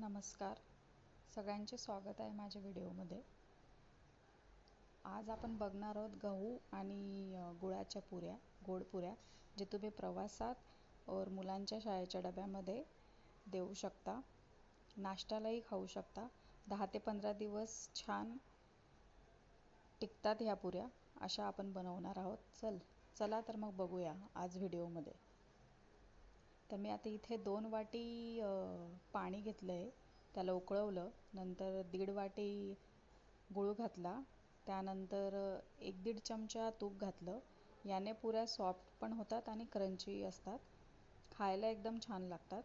नमस्कार. सगळ्यांचे स्वागत आहे माझ्या व्हिडिओमध्ये. आज आपण बघणार आहोत गहू आणि गुळाच्या पुऱ्या गोड पुऱ्या जे तुम्ही प्रवासात और मुलांच्या शाळेच्या डब्यामध्ये देऊ शकता. नाश्त्यालाही खाऊ शकता. दहा ते पंधरा दिवस छान टिकतात ह्या पुऱ्या. अशा आपण बनवणार आहोत. चल चला तर मग बघूया आज व्हिडिओमध्ये. तर मी आता इथे दोन वाटी पाणी घेतलं आहे त्याला उकळवलं. नंतर दीड वाटी गूळ घातला. त्यानंतर एक दीड चमचा तूप घातलं. याने पुऱ्या सॉफ्ट पण होतात आणि क्रंची असतात. खायला एकदम छान लागतात.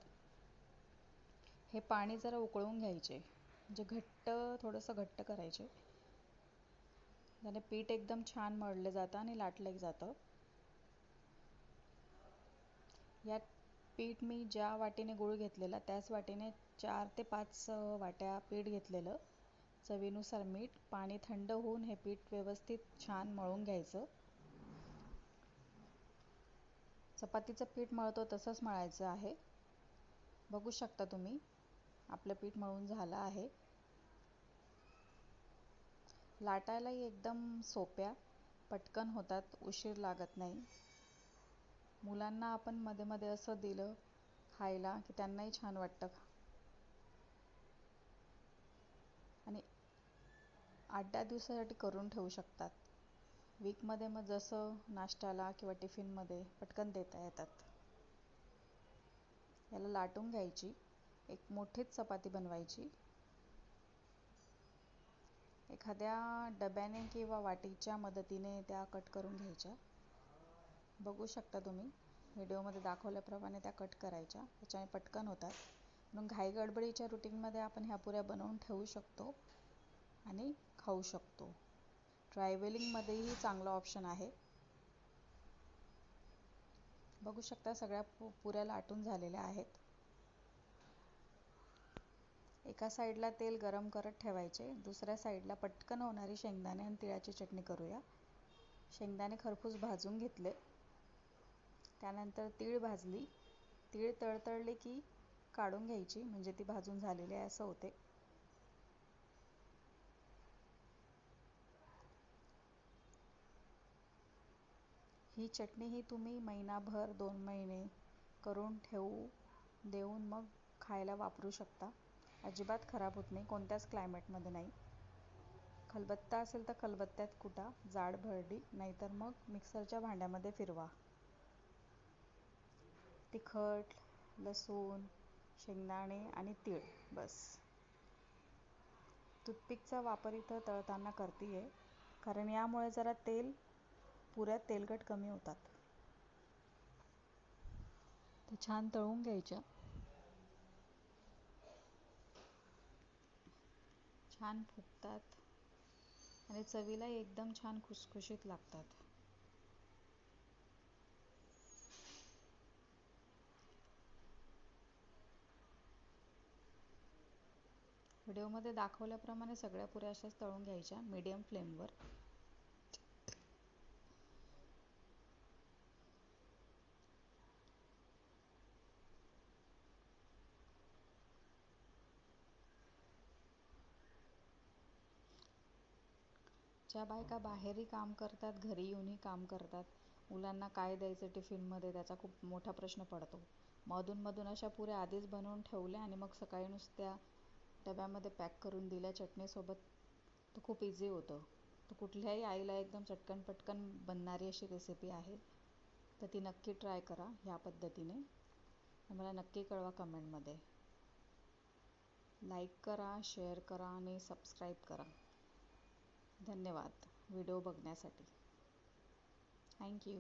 हे पाणी जरा उकळून घ्यायचे. म्हणजे घट्ट थोडंसं घट्ट करायचे. त्याने पीठ एकदम छान मळलं जातं आणि लाटलं जातं. यात पीठ मी ज्या वाटीने गूळ घेतलेला त्याच वाटीने चार ते पाच वाट्या पीठ घेतलेलं. चवीनुसार मीठ पाणी थंड होऊन हे पीठ व्यवस्थित छान मळून घ्यायचं. चपातीचं पीठ मळतो तसंच मळायचं आहे. बघू शकता तुम्ही आपलं पीठ मळून झालं आहे. लाटायलाही एकदम सोप्या पटकन होतात उशीर लागत नाही. मुलांना आपण मध्ये मध्ये असं दिलं खायला की त्यांनाही छान वाटतं आणि आठ दहा दिवसासाठी करून ठेवू शकतात. वीकमध्ये मग जसं नाश्त्याला किंवा टिफिनमध्ये पटकन देता येतात. याला लाटून घ्यायची. एक मोठीच चपाती बनवायची. एखाद्या डब्याने किंवा वाटीच्या मदतीने त्या कट करून घ्यायच्या. बघू शकता तुम्ही. व्हिडिओमध्ये दाखवल्याप्रमाणे त्या कट करायच्या. त्याच्याने पटकन होतात. म्हणून घाई गडबडीच्या रुटीनमध्ये आपण ह्या पुऱ्या बनवून ठेवू शकतो आणि खाऊ शकतो. ट्रॅव्हलिंगमध्येही चांगला ऑप्शन आहे. बघू शकता सगळ्या पु पुऱ्या लाटून झालेल्या आहेत. एका साईडला तेल गरम करत ठेवायचे. दुसऱ्या साईडला पटकन होणारी शेंगदाणे आणि तिळाची चटणी करूया. शेंगदाणे खरपूस भाजून घेतले. त्यानंतर तीळ भाजली. तीळ तळतळले की काढून घ्यायची म्हणजे ती भाजून झालेली आहे असं होते. ही चटणी ही तुम्ही महिनाभर दोन महिने करून ठेवू देऊन मग खायला वापरू शकता. अजिबात खराब होत नाही कोणत्याच क्लायमेटमध्ये नाही. खलबत्ता असेल तर खलबत्त्यात कुटा जाड भरडी नाहीतर मग मिक्सरच्या भांड्यामध्ये फिरवा. तिखट लसूण शेंगदाणे आणि तीळ बस. टूथपिकचा वापर इथं तळताना करते आहे कारण यामुळे जरा तेल पुऱ्यात तेलकट कमी होतात. ते छान तळून घ्यायच्या छान फुगतात आणि चवीला एकदम छान खुसखुशीत लागतात. व्हिडिओमध्ये दाखवल्याप्रमाणे सगळ्या पुऱ्या अशाच तळून घ्यायच्या मीडियम फ्लेमवर ज्या बायका बाहेरही काम करतात घरी येऊनही काम करतात मुलांना काय द्यायचं टिफिनमध्ये त्याचा खूप मोठा प्रश्न पडतो. मधूनमधून अशा पुऱ्या आधीच बनवून ठेवल्या आणि मग सकाळी नुसत्या डब्यामध्ये पॅक करून दिल्या. चटणीसोबत तर खूप इझी होतं. तर कुठल्याही आईला एकदम चटकन पटकन बनणारी अशी रेसिपी आहे. तर ती नक्की ट्राय करा ह्या पद्धतीने. मला नक्की कळवा कमेंटमध्ये लाईक करा शेअर करा आणि सबस्क्राईब करा. धन्यवाद. व्हिडिओ बघण्यासाठी. थँक्यू